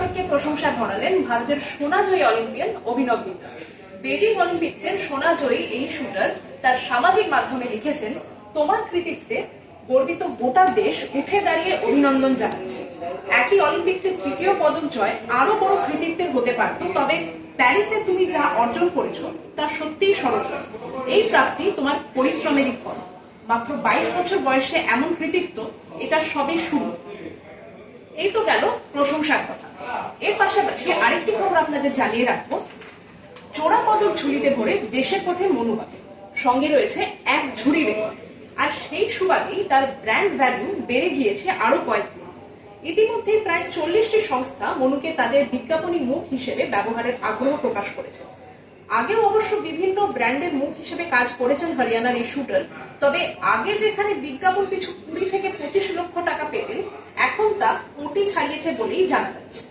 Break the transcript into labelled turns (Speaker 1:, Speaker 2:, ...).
Speaker 1: পাঠককে প্রশংসা ভরালেন ভারতের সোনাজয়ী অলিম্পিয়ান অভিনব বিন্দ্রা বেজিং অলিম্পিক্সের সোনাজয়ী এই শুটার তার সামাজিক মাধ্যমে লিখেছেন, তোমার কৃতিত্বে গর্বিত গোটা দেশ উঠে দাঁড়িয়ে অভিনন্দন জানাচ্ছে। একই অলিম্পিক্সের তৃতীয় পদক জয় আরও বড় কৃতিত্বের হতে পারত, তবে প্যারিসে তুমি যা অর্জন করেছ তা সত্যিই সরল এই প্রাপ্তি তোমার পরিশ্রমেরই ফল। মাত্র বাইশ বছর বয়সে এমন কৃতিত্ব, এটা সবই শুরু। এই তো গেল প্রশংসার কথা। এর পাশাপাশি আরেকটি খবর আপনাদের জানিয়ে রাখব। চোরা পদক ঝুড়িতে ভরে দেশের পথে মনুবাদে সঙ্গে রয়েছে এক ঝুড়ি রেকর্ড। আর সেই সুবাদেই তার ব্র্যান্ড ভ্যালু বেড়ে গিয়েছে আরও কয়েক। ইতিমধ্যে প্রায় চল্লিশটি সংস্থা মনুকে তাদের বিজ্ঞাপনী মুখ হিসেবে ব্যবহারের আগ্রহ প্রকাশ করেছে। আগেও অবশ্য বিভিন্ন ব্র্যান্ডের মুখ হিসেবে কাজ করেছেন হরিয়ানার এই শুটার তবে আগে যেখানে বিজ্ঞাপন পিছু কুড়ি থেকে ছাড়িয়েছে বলেই জানা যাচ্ছে।